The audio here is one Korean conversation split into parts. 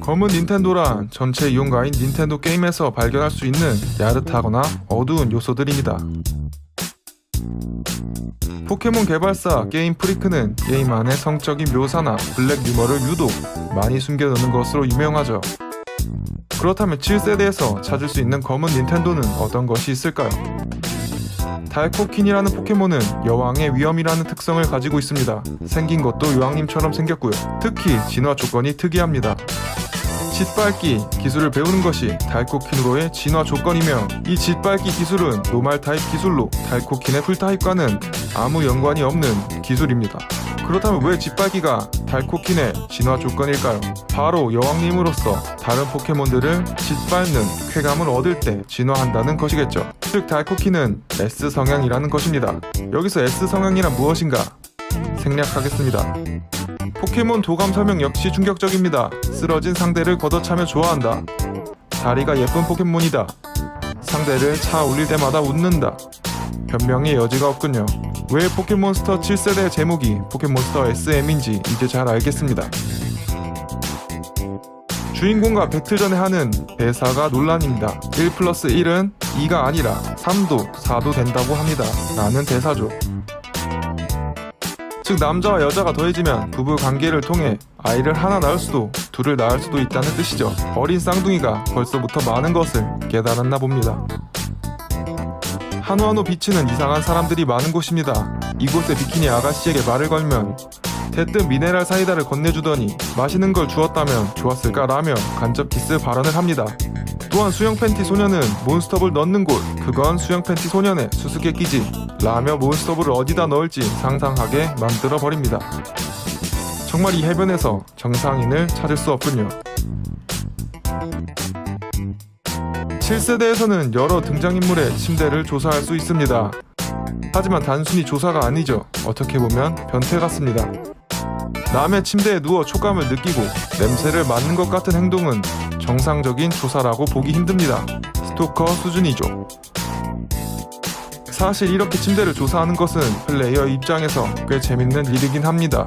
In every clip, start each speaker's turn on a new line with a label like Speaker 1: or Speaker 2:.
Speaker 1: 검은 닌텐도란 전체 이용가인 닌텐도 게임에서 발견할 수 있는 야릇하거나 어두운 요소들입니다. 포켓몬 개발사 게임 프리크는 게임 안의 성적인 묘사나 블랙 유머를 유독 많이 숨겨놓는 것으로 유명하죠. 그렇다면 7세대에서 찾을 수 있는 검은 닌텐도는 어떤 것이 있을까요? 달코킨이라는 포켓몬은 여왕의 위험이라는 특성을 가지고 있습니다. 생긴 것도 여왕님처럼 생겼고요. 특히 진화 조건이 특이합니다. 짓밟기 기술을 배우는 것이 달코킨으로의 진화 조건이며 이 짓밟기 기술은 노말 타입 기술로 달코킨의 풀 타입과는 아무 연관이 없는 기술입니다. 그렇다면 왜 짓밟기가 달코킨의 진화 조건일까요? 바로 여왕님으로서 다른 포켓몬들을 짓밟는 쾌감을 얻을 때 진화한다는 것이겠죠. 즉 달코킨은 S 성향이라는 것입니다. 여기서 S 성향이란 무엇인가 생략하겠습니다. 포켓몬 도감 설명 역시 충격적입니다. 쓰러진 상대를 걷어차며 좋아한다. 다리가 예쁜 포켓몬이다. 상대를 차 올릴 때마다 웃는다. 변명의 여지가 없군요. 왜 포켓몬스터 7세대 제목이 포켓몬스터 SM인지 이제 잘 알겠습니다. 주인공과 배틀 전에 하는 대사가 논란입니다. 1 플러스 1은 2가 아니라 3도 4도 된다고 합니다. 라는 대사죠. 즉 남자와 여자가 더해지면 부부 관계를 통해 아이를 하나 낳을 수도 둘을 낳을 수도 있다는 뜻이죠. 어린 쌍둥이가 벌써부터 많은 것을 깨달았나 봅니다. 한우한우 비치는 이상한 사람들이 많은 곳입니다. 이곳의 비키니 아가씨에게 말을 걸면 대뜸 미네랄 사이다를 건네주더니 마시는 걸 주었다면 좋았을까라며 간접 키스 발언을 합니다. 또한 수영 팬티 소녀는 몬스터볼 넣는 곳 그건 수영 팬티 소년의 수수께끼지 라며 몬스터볼을 어디다 넣을지 상상하게 만들어 버립니다. 정말 이 해변에서 정상인을 찾을 수 없군요. 7세대에서는 여러 등장인물의 침대를 조사할 수 있습니다. 하지만 단순히 조사가 아니죠. 어떻게 보면 변태 같습니다. 남의 침대에 누워 촉감을 느끼고 냄새를 맡는 것 같은 행동은 정상적인 조사라고 보기 힘듭니다. 스토커 수준이죠. 사실 이렇게 침대를 조사하는 것은 플레이어 입장에서 꽤 재밌는 일이긴 합니다.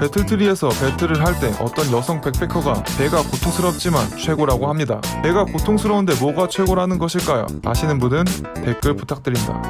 Speaker 1: 배틀트리에서 배틀을 할 때 어떤 여성 백패커가 배가 고통스럽지만 최고라고 합니다. 배가 고통스러운데 뭐가 최고라는 것일까요? 아시는 분은 댓글 부탁드립니다.